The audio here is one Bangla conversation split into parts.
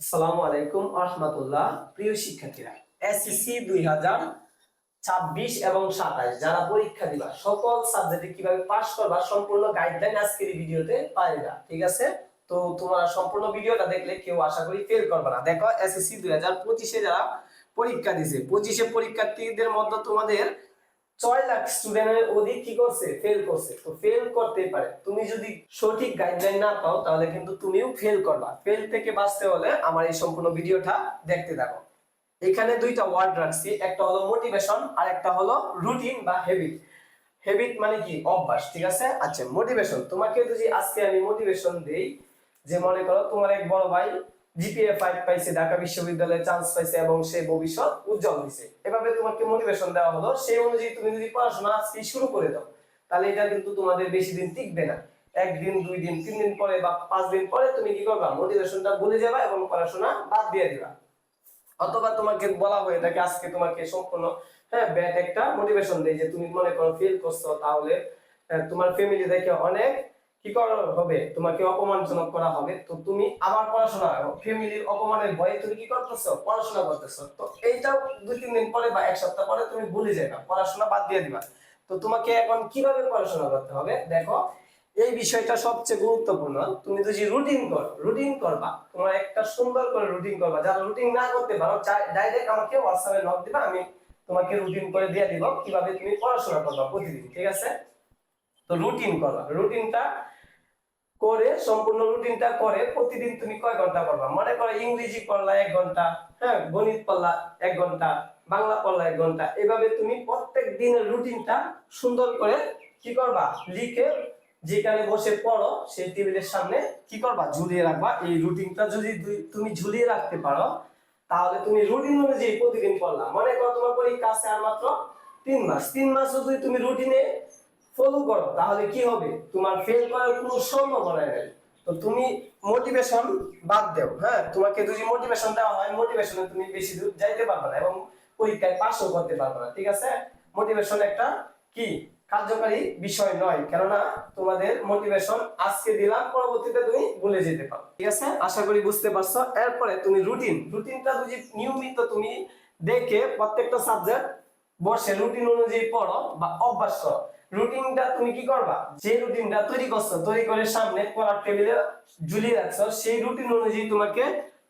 আসসালামু আলাইকুম প্রিয় শিক্ষার্থীরা এসএসসি দুই হাজার ছাব্বিশ এবং সাতাশ, যারা পরীক্ষা দিবা, সকল সাবজেক্টে কীভাবে পাশ করবা, সম্পূর্ণ গাইডলাইন আজকের ভিডিওতে পাইবা ঠিক আছে? তো তোমরা সম্পূর্ণ ভিডিওটা দেখলে কেউ আশা করি ফেল করবে না। দেখো এসএসসি দুই হাজার পঁচিশে যারা পরীক্ষা দিছে, পঁচিশে পরীক্ষার্থীদের মধ্যে তোমাদের ছয় লাখ স্টুডেন্টের অধিক কি করছে? ফেল করছে। তো ফেল করতেই পারে। তুমি যদি সঠিক গাইডলাইন না পাও, তাহলে কিন্তু তুমিও ফেল করবা। ফেল থেকে বাঁচতে হলে আমার এই সম্পূর্ণ ভিডিওটা দেখতে থাকো। এখানে দুইটা ওয়ার্ড রাখছি। একটা হলো মোটিভেশন আর একটা হলো রুটিন বা হ্যাবিট হ্যাবিট মানে কি? অভ্যাস, ঠিক আছে? আচ্ছা মোটিভেশন তোমাকে যদি আজকে আমি মোটিভেশন দেই, যে মনে করো তোমার এক বড় ভাই জিপিএ ফাইভ পাইছে ঢাকা বিশ্ববিদ্যালয়ে চান্স পাইছে এবং সে ভবিষ্যৎ উজ্জ্বল হয়েছে এভাবে তোমাকে মোটিভেশন দেওয়া হলো। সেই অনুযায়ী তুমি যদি পড়াশোনা আজকে শুরু করে দাও তাহলে এটা কিন্তু তোমাদের বেশি দিন টিকবে না। একদিন দুই দিন তিন দিন পরে বা পাঁচ দিন পরে তুমি কি করবা? মোটিভেশনটা ভুলে যাবা এবং পড়াশোনা বাদ দিয়ে দিবা। অথবা তোমাকে বলা হয়ে থাকে আজকে তোমাকে সম্পূর্ণ হ্যাঁ ব্যাট একটা মোটিভেশন দেয় যে তুমি মনে করো ফেল করছ তাহলে আহ, তোমার ফ্যামিলি দেখে অনেক কি করা হবে? তোমাকে অপমানজনক করা হবে। তো তুমি আবার পড়াশোনা ফ্যামিলির অপমানের ভয়ে তুমি কি করতেছো? পড়াশোনা করতেছো। তো এইটাও দুই, তিন দিন পরে বা এক সপ্তাহ পরে তুমি ভুলে যাবে। পড়াশোনা বাদ দিয়ে দিবা। তো তোমাকে এখন কীভাবে পড়াশোনা করতে হবে? দেখো, এই বিষয়টা সবচেয়ে গুরুত্বপূর্ণ। তুমি যদি রুটিন করো রুটিন করবা, তোমার একটা সুন্দর করে রুটিন করবা। যারা রুটিন না করতে পারো ডাইরেক্ট আমাকে হোয়াটসঅ্যাপে নক দিবা, আমি তোমাকে রুটিন করে দিয়ে দিব কীভাবে তুমি পড়াশোনা করবা প্রতিদিন, ঠিক আছে? তো রুটিন করবা। রুটিনটা করে, সম্পূর্ণ রুটিনটা করে, প্রতিদিন তুমি কয় ঘণ্টা পড়বা? মনে করো ইংরেজি পড়লা এক ঘণ্টা হ্যাঁ গণিত পড়লা এক ঘণ্টা, বাংলা পড়লা এক ঘণ্টা। এভাবে তুমি প্রত্যেক দিনের রুটিনটা সুন্দর করে কি করবা? লিখে যেখানে বসে পড়ো, সেই টেবিলের সামনে কি করবা? ঝুলিয়ে রাখবা। এই রুটিনটা যদি তুমি ঝুলিয়ে রাখতে পারো, তাহলে তুমি রুটিন অনুযায়ী প্রতিদিন পড়লা। মনে করো তোমার পরীক্ষা আছে আর মাত্র তিন মাস। তিন মাস যদি তুমি রুটিনে ফলো করো, তাহলে কি হবে? তোমার ফেল করার কোনো সম্ভাবনা নেই। তো তুমি মোটিভেশন বাদ দেও হ্যাঁ? তোমাকে যদি মোটিভেশন দেওয়া হয় মোটিভেশনে তুমি বেশি দূর যাইতে পারবে না এবং পরীক্ষায় পাসও করতে পারবে না, ঠিক আছে? মোটিভেশন একটা কি? কার্যকারী বিষয় নয়, কেননা তোমাদের মোটিভেশন আজকে দিলাম, পরবর্তীতে তুমি ভুলে যেতে পারো, ঠিক আছে? আশা করি বুঝতে পারছ। এরপরে তুমি রুটিন রুটিনটা যদি নিয়মিত তুমি দেখে প্রত্যেকটা সাবজেক্ট বসে রুটিন অনুযায়ী পড়ো বা অভ্যাস করো রুটিনটা তুমি কি করবা? যে রুটিনটা তৈরি করছ, তৈরি করে সামনে পড়ার টেবিলে ঝুলিয়ে রাখছো, সেই রুটিন অনুযায়ী তোমাকে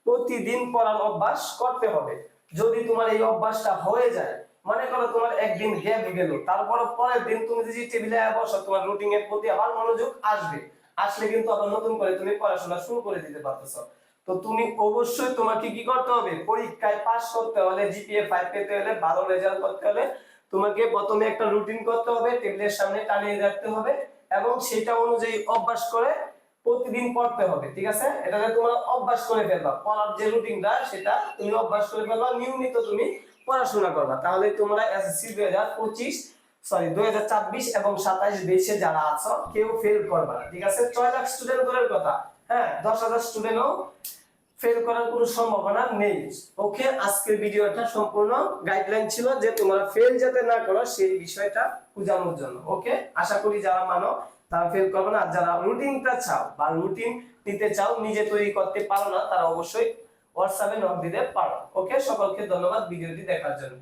প্রতিদিন পড়ার অভ্যাস করতে হবে। যদি তোমার এই অভ্যাসটা হয়ে যায়, মনে করো তোমার একদিন গ্যাপ গেল, তারপর পরের দিন তুমি যদি টেবিলে বসো, তোমার রুটিন এর প্রতি আবার মনোযোগ আসবে। আসলে কিন্তু আবার নতুন করে তুমি পড়াশোনা শুরু করে দিতে পারতেছো। তো তুমি অবশ্যই তোমাকে কি করতে হবে? পরীক্ষায় পাস করতে হলে জিপিএ ফাইভ পেতে হলে, ভালো রেজাল্ট করতে হলে তোমাকে প্রথমে একটা রুটিন করতে হবে টেবিলের সামনে টানিয়ে রাখতে হবে এবং সেটা অনুযায়ী অভ্যাস করে প্রতিদিন পড়তে হবে, ঠিক আছে? এটাকে তোমার অভ্যাস করে ফেলবা। পড়ার যে রুটিনটা সেটা তুমি অভ্যাস করে ফেলবা, নিয়মিত তুমি পড়াশোনা করবা। তাহলে তোমরা এসএসসি দুই হাজার পঁচিশ সরি দুই হাজার ছাব্বিশ এবং সাতাইশ বেশে যারা আছো, কেউ ফেল করবা ঠিক আছে? ছয় লাখ স্টুডেন্ট দূরের কথা হ্যাঁ? দশ হাজার স্টুডেন্টও ফেল করার কোনো সম্ভাবনা নেই। ওকে, আজকের ভিডিওটা সম্পূর্ণ গাইডলাইন ছিল যে তোমরা ফেল যাতে না করো, সেই বিষয়টা বোঝানোর জন্য, ওকে? আশা করি যারা মানো, তারা ফেল করবে না। আর যারা রুটিনটা চাও বা রুটিন নিতে চাও, নিজে তৈরি করতে পারো না, তারা অবশ্যই হোয়াটসঅ্যাপে নক দিতে পারো, ওকে? সকলকে ধন্যবাদ ভিডিওটি দেখার জন্য।